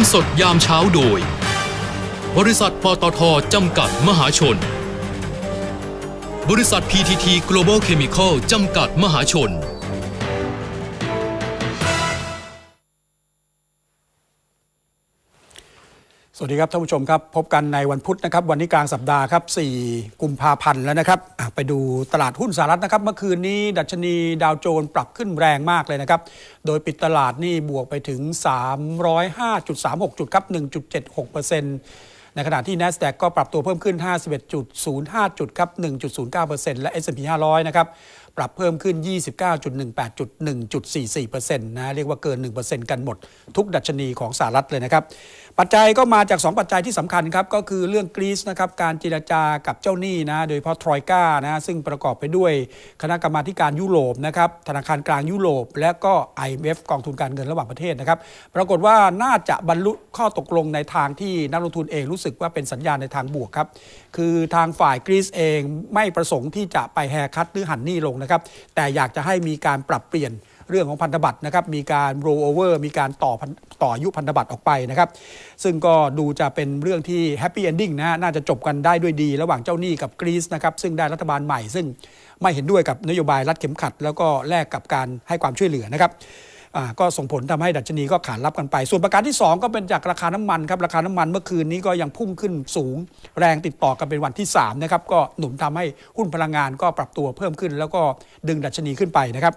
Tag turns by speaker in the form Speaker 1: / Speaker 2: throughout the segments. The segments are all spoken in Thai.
Speaker 1: มสดยามเช้าโดย บริษัทปตทจำกัดมหาชน บริษัท PTT Global Chemical จำกัดมหาชน
Speaker 2: สวัสดีครับท่านผู้ชมครับ พบกันในวันพุธนะครับ วันนี้กลางสัปดาห์ครับ 4 กุมภาพันธ์แล้วนะครับไปดูตลาดหุ้นสหรัฐนะครับ เมื่อคืนนี้ดัชนีดาวโจนส์ปรับขึ้นแรงมากเลยนะครับ โดยปิดตลาดนี่บวกไปถึง 305.36 จุดครับ 1.76%ในขณะที่ NASDAQ ก็ปรับตัวเพิ่มขึ้น 51.05 จุดครับ 1.09%และ S&P 500 นะครับปรับเพิ่มขึ้น 29.18จุด1.44%นะ เรียกว่าเกิน 1%กันหมด ทุกดัชนีของสหรัฐเลยนะครับ ปัจจัยก็มาจาก 2 ปัจจัยที่สำคัญครับ ก็คือเรื่องกรีซนะครับการเจรจากับเจ้าหนี้นะ โดยเฉพาะทรอยกานะซึ่งประกอบไปด้วยคณะกรรมาการยุโรปนะครับธนาคารกลางยุโรป และก็ IMF กองทุนการเงินระหว่างประเทศนะครับ ปรากฏว่าน่าจะบรรลุข้อตกลงในทางที่นักลงทุนเองรู้สึกว่าเป็นสัญญาณในทางบวกครับ คือทางฝ่ายกรีซเองไม่ประสงค์ที่จะไปแฮคัตหรือหันหนี้ลงนะครับแต่อยากจะให้มีการปรับเปลี่ยน เรื่องของพันธบัตรนะครับมีการ roll over มีการต่อต่ออายุพันธบัตรออกไปนะครับซึ่งก็ดูจะเป็นเรื่องที่ happy ending นะฮะน่าจะจบกันได้ด้วยดี ระหว่างเจ้าหนี้กับกรีซนะครับซึ่งได้รัฐบาลใหม่ซึ่งไม่เห็นด้วยกับนโยบายรัดเข็มขัด แล้วก็แลกกับการให้ความช่วยเหลือนะครับก็ส่งผลทำให้ดัชนีก็ขานรับกันไป ส่วนประการที่ 2 ก็เป็นจากราคาน้ำมันครับ ราคาน้ำมันเมื่อคืนนี้ก็ยังพุ่งขึ้นสูง แรงติดต่อกันเป็นวันที่3นะครับ ก็หนุนทำให้หุ้นพลังงานก็ปรับตัวเพิ่มขึ้น แล้วก็ดึงดัชนีขึ้นไปนะครับ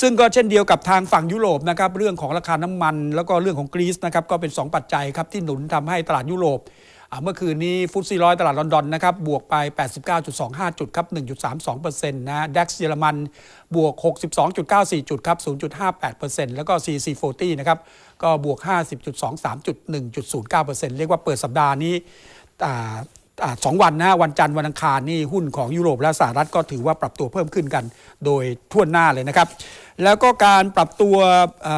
Speaker 2: ซึ่งก็เช่นเดียวกับทางฝั่งยุโรปนะครับเรื่องของราคาน้ำมัน แล้วก็เรื่องของกรีซนะครับก็เป็น 2 ปัจจัยครับที่หนุนทำให้ตลาดยุโรปเมื่อคืนนี้ฟุตซีร้อยตลาดลอนดอนนะครับบวกไป 89.25 จุดครับ 1.32%นะดัคเยอรมันบวก 62.94 จุดครับ 0.58%แล้วก็ CC40 นะครับก็บวก 50.23 จุด 1.09%เรียกว่าเปิดสัปดาห์นี้ สองวันนะวันจันทร์วันอังคารนี่หุ้นของยุโรปและสหรัฐก็ถือว่าปรับตัวเพิ่มขึ้นกัน โดยทั่วหน้าเลยนะครับ แล้วก็การปรับตัวอ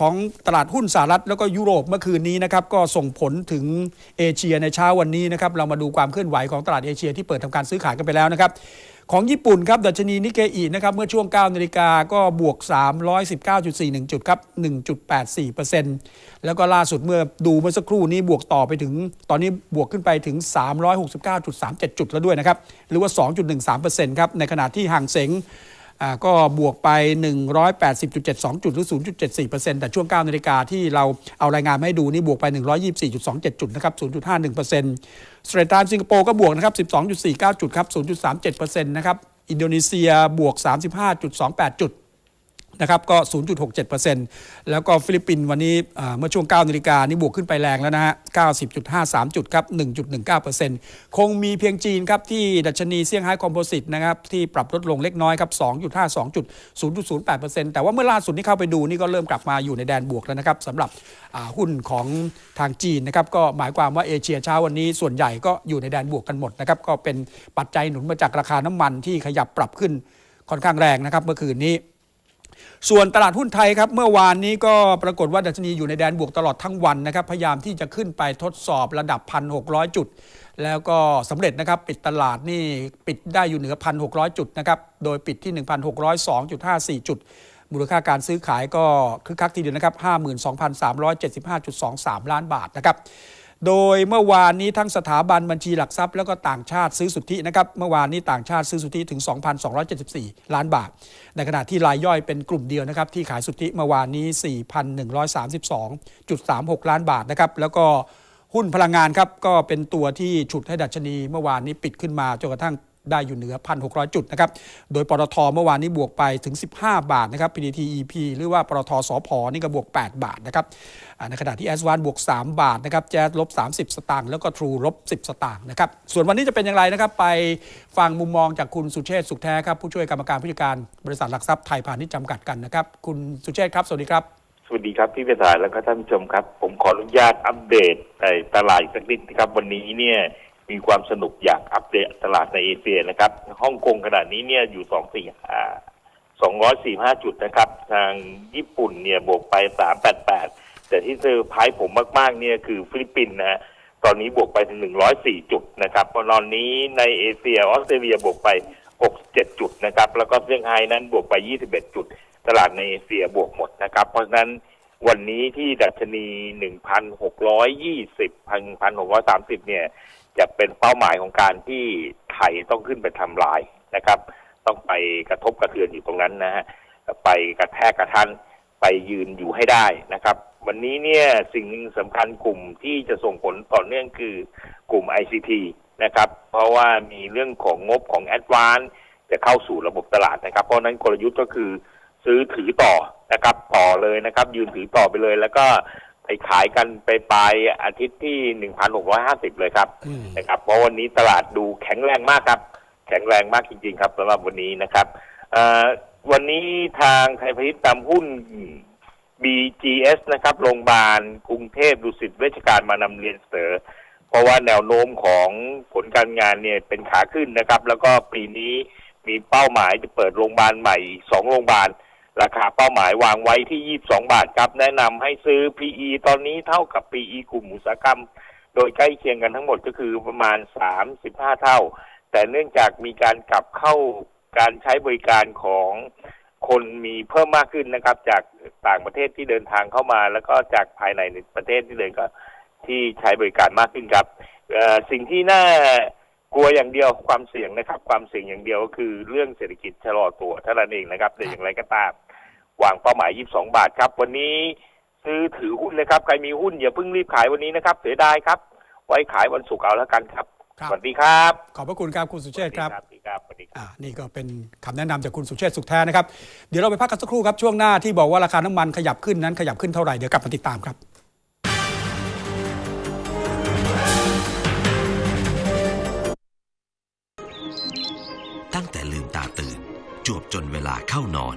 Speaker 2: ของตลาดหุ้นสหรัฐแล้วก็ยุโรปเมื่อคืนนี้นะครับก็ส่งผลถึงเอเชียในเช้าวันนี้นะครับเรามาดูความเคลื่อนไหวของตลาดเอเชียที่เปิดทำการซื้อขายกันไปแล้วนะครับ ของญี่ปุ่นครับดัชนีนิเกอีนะครับเมื่อช่วง 9 นาฬิกาก็บวก 319.41 จุดครับ 1.84%แล้วก็ล่าสุดเมื่อดูเมื่อสักครู่นี้บวกต่อไปถึง ตอนนี้บวกขึ้นไปถึง 369.37 จุดแล้วด้วยนะครับ หรือว่า 2.13%ครับ ในขณะที่ห่างเสง ก็บวกไป 180.72 จุดหรือ 0.74%แต่ช่วง 9 นาฬิกาที่เราเอารายงานมาให้ดูนี่บวกไป 124.27 จุดนะครับ 0.51%สเตรทามสิงคโปร์ก็บวกนะครับ 12.49 จุดครับ 0.37%นะครับ อินโดนีเซียบวก 35.28 จุด นะครับก็ 0.67%แล้วก็ฟิลิปปินส์วันนี้เมื่อช่วง 9นาฬิกานี่บวกขึ้นไปแรงแล้วนะฮะ 90.53 จุดครับ 1.19%คงมีเพียงจีนครับ ที่ดัชนีเซี่ยงไฮ้คอมโพสิตนะครับ ที่ปรับลดลงเล็กน้อยครับ 2.52จุด0.08%แต่ว่าเมื่อล่าสุดที่เข้าไปดูนี่ก็เริ่มกลับมาอยู่ในแดนบวกแล้วนะครับสำหรับหุ้นของทางจีนนะครับก็หมายความว่าเอเชียเช้าวันนี้ส่วนใหญ่ก็อยู่ในแดนบวกกันหมดนะครับก็เป็นปัจจัยหนุนมาจากราคาน้ำมันที่ขยับปรับขึ้นค่อนข้างแรงนะครับเมื่อคืนนี้ ส่วนตลาดหุ้นไทยครับเมื่อวานนี้ก็ปรากฏว่าดัชนีอยู่ในแดนบวกตลอดทั้งวันนะครับพยายามที่จะขึ้นไปทดสอบระดับ 1,600 จุด แล้วก็สำเร็จนะครับปิดตลาดนี่ปิดได้อยู่เหนือ 1,600 จุดนะครับโดยปิดที่ 1,602.54 จุด มูลค่าการซื้อขายก็คึกคักทีเดียวนะครับ 52,375.23 ล้านบาทนะครับ โดยเมื่อวานนี้ทั้งสถาบันบัญชีหลักทรัพย์ แล้วก็ต่างชาติซื้อสุทธินะครับเมื่อวานนี้ต่างชาติซื้อสุทธิถึง 2,274 ล้านบาท ในขณะที่รายย่อยเป็นกลุ่มเดียวนะครับที่ขายสุทธิเมื่อวานนี้ 4,132.36 ล้านบาทนะครับแล้วก็หุ้นพลังงานครับก็เป็นตัวที่ฉุดให้ดัชนีเมื่อวานนี้ปิดขึ้นมาจนกระทั่ง ได้อยู่เหนือ 1,600 จุดนะครับ โดยปตทเมื่อวานนี้บวกไปถึง 15 บาทนะครับ PTT EP หรือว่าปตทสอพอนี่ก็บวก 8 บาทนะครับ ในขณะที่แอสวานบวก 3 บาทนะครับ แจ๊สลบ 30 สตางค์แล้วก็ทรูลบ 10 สตางค์นะครับ ส่วนวันนี้จะเป็นอย่างไรนะครับ ไปฟังมุมมองจากคุณสุเชษสุขแท้ครับ ผู้ช่วยกรรมการผู้จัดการบริษัทหลักทรัพย์ไทยพาณิชย์จำกัดกันนะครับ คุณสุเชษครับ สวัสดีครับ
Speaker 3: สวัสดีครับ พี่เวทายแล้วก็ท่านผู้ชมครับ ผมขออนุญาตอัปเดตในตลาดอีกสักนิดนะครับ วันนี้เนี่ย มีความสนุกอย่ากอัปเดตตลาดในเอเชียนะครับฮ่องกงขณะนี้เนี่ยอยู่สองสี่สองร้อยสี่ห้าจุดนะครับ ทางญี่ปุ่นเนี่ยบวกไปสามแปดแปดแต่ที่เซอร์ไพรส์ผมมาก ๆ เนี่ยคือฟิลิปปินส์นะฮะตอนนี้บวกไปถึงหนึ่งร้อยสี่จุดนะครับตอนนี้ในเอเชียออสเตรเลียบวกไปหกเจ็ดจุดนะครับ แล้วก็เซี่ยงไฮ้นั้นบวกไปยี่สิบเอ็ดจุด ตลาดในเอเชียบวกหมดนะครับ เพราะฉะนั้น วันนี้ที่ดัชนี 1,620 1,630 เนี่ย จะเป็นเป้าหมายของการที่ไทยต้องขึ้นไปทำลายนะครับ ต้องไปกระทบกระเทือนอยู่ตรงนั้นนะฮะ ไปกระแทกกระทันไปยืนอยู่ให้ได้นะครับ วันนี้เนี่ยสิ่งสำคัญกลุ่มที่จะส่งผลต่อเนื่องคือกลุ่ม ICT นะครับ เพราะว่ามีเรื่องของงบของ a d v a n c e จะเข้าสู่ระบบตลาดนะครับ เพราะนั้นกลยุทธ์ก็คือ ซื้อถือต่อนะครับ ต่อเลยนะครับ ยืนถือต่อไปเลย แล้วก็ไปขายกันไปปลายอาทิตย์ที่1,650เลยครับ
Speaker 2: อืม
Speaker 3: นะครับ เพราะวันนี้ตลาดดูแข็งแรงมากครับ แข็งแรงมากจริง ๆ ครับสำหรับวันนี้นะครับเอ่อวันนี้ทางไทยพาณิชย์นำหุ้น BGS นะครับ โรงพยาบาลกรุงเทพดุสิตเวชการมานำเรียนเสนอเพราะว่าแนวโน้มของผลการงานเนี่ยเป็นขาขึ้นนะครับ แล้วก็ปีนี้มีเป้าหมายจะเปิดโรงพยาบาลใหม่อีกสองโรงพยาบาล ราคาเป้าหมายวางไว้ที่ 22 บาทครับ แนะนำให้ซื้อ PE ตอนนี้เท่ากับ PE กลุ่มอุตสาหกรรม โดยใกล้เคียงกันทั้งหมดก็คือประมาณ 35 เท่า แต่เนื่องจากมีการกลับเข้าการใช้บริการของคนมีเพิ่มมากขึ้นนะครับ จากต่างประเทศที่เดินทางเข้ามา แล้วก็จากภายในประเทศที่เดินก็ที่ใช้บริการมากขึ้นครับสิ่งที่น่ากลัวอย่างเดียวความเสี่ยงนะครับ ความเสี่ยงอย่างเดียวก็คือเรื่องเศรษฐกิจชะลอตัวเท่านั้นเองนะครับแต่อย่างไรก็ตาม วางเป้าหมาย 22 บาทครับ วันนี้ซื้อถือหุ้นนะครับ ใครมีหุ้นอย่าเพิ่งรีบขายวันนี้นะครับ เสียดายครับ ไว้ขายวันศุกร์เอาแล้วกันครับ
Speaker 2: ครับ
Speaker 3: สวัสดีครับ
Speaker 2: ขอบพระคุณครับคุณสุเชษฐ์ครับ
Speaker 3: สวัสดีครับสวัสดีครับ
Speaker 2: อ่านี่ก็เป็นคำแนะนำจากคุณสุเชษฐ์สุขแท้นะครับ เดี๋ยวเราไปพักกันสักครู่ครับช่วงหน้าที่บอกว่าราคาน้ำมันขยับขึ้นนั้นขยับขึ้นเท่าไหร่เดี๋ยวกลับมาติดตามครับ
Speaker 4: ตั้งแต่ลืมตาตื่น จวบจนเวลาเข้านอน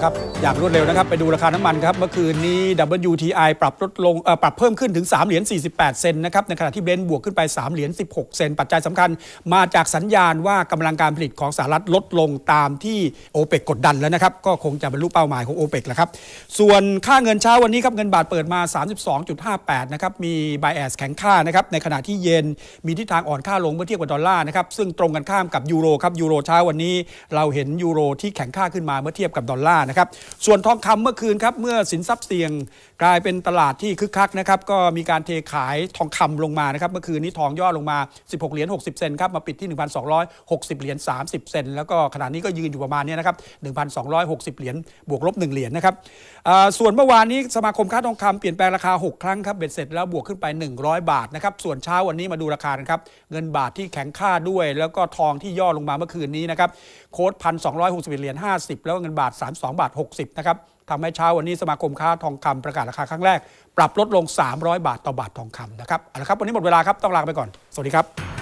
Speaker 2: นะครับ อย่างรวดเร็วนะครับ ไปดูราคาน้ำมันครับ เมื่อคืนนี้ WTI ปรับลดลงปรับเพิ่มขึ้นถึง 3 เหรียญ 48 เซนนะครับ ในขณะที่เบรนท์บวกขึ้นไป 3 เหรียญ 16 เซน ปัจจัยสำคัญมาจากสัญญาณว่ากำลังการผลิตของสหรัฐลดลงตามที่โอเปกกดดันแล้วนะครับ ก็คงจะบรรลุเป้าหมายของโอเปกแล้วครับ ส่วนค่าเงินเช้าวันนี้ครับ เงินบาทเปิดมา 32.58 นะครับ มีไบแอสแข็งค่านะครับ ในขณะที่เยนมีทิศทางอ่อนค่าลงเมื่อเทียบกับดอลลาร์นะครับ ซึ่งตรงกันข้ามกับยูโรครับ ยูโรเช้าวันนี้ เราเห็นยูโรที่แข็งค่าขึ้นมาเมื่อเทียบกับดอลลาร์นะครับ ส่วนทองคำเมื่อคืนครับเมื่อสินทรัพย์เสี่ยงกลายเป็นตลาดที่คึกคักนะครับก็มีการเทขายทองคำลงมานะครับเมื่อคืนนี้ทองย่อลงมา 16 เหรียญ60 เซนครับมาปิดที่ 1,260 เหรียญ30 เซนแล้วก็ขณะนี้ก็ยืนอยู่ประมาณนี้นะครับ 1,260 เหรียญบวกลบ 1 เหรียญนะครับส่วนเมื่อวานนี้สมาคมค้าทองคำเปลี่ยนแปลงราคา 6 ครั้งครับเบ็ดเสร็จแล้วบวกขึ้นไป 100 บาทนะครับส่วนเช้าวันนี้มาดูราคาครับเงินบาทที่แข็งค่าด้วย แล้วก็ทองที่ย่อลงมาเมื่อคืนนี้นะครับโค้ดพันสองร้อยหกสิบเหรียญ50 แล้วก็เงินบาท 32บาท 60 นะครับทำให้เช้าวันนี้สมาคมค้าทองคำประกาศราคาครั้งแรก ปรับลดลง 300 บาทต่อบาททองคำนะครับเอาละครับ วันนี้หมดเวลาครับ ต้องลาไปก่อน สวัสดีครับ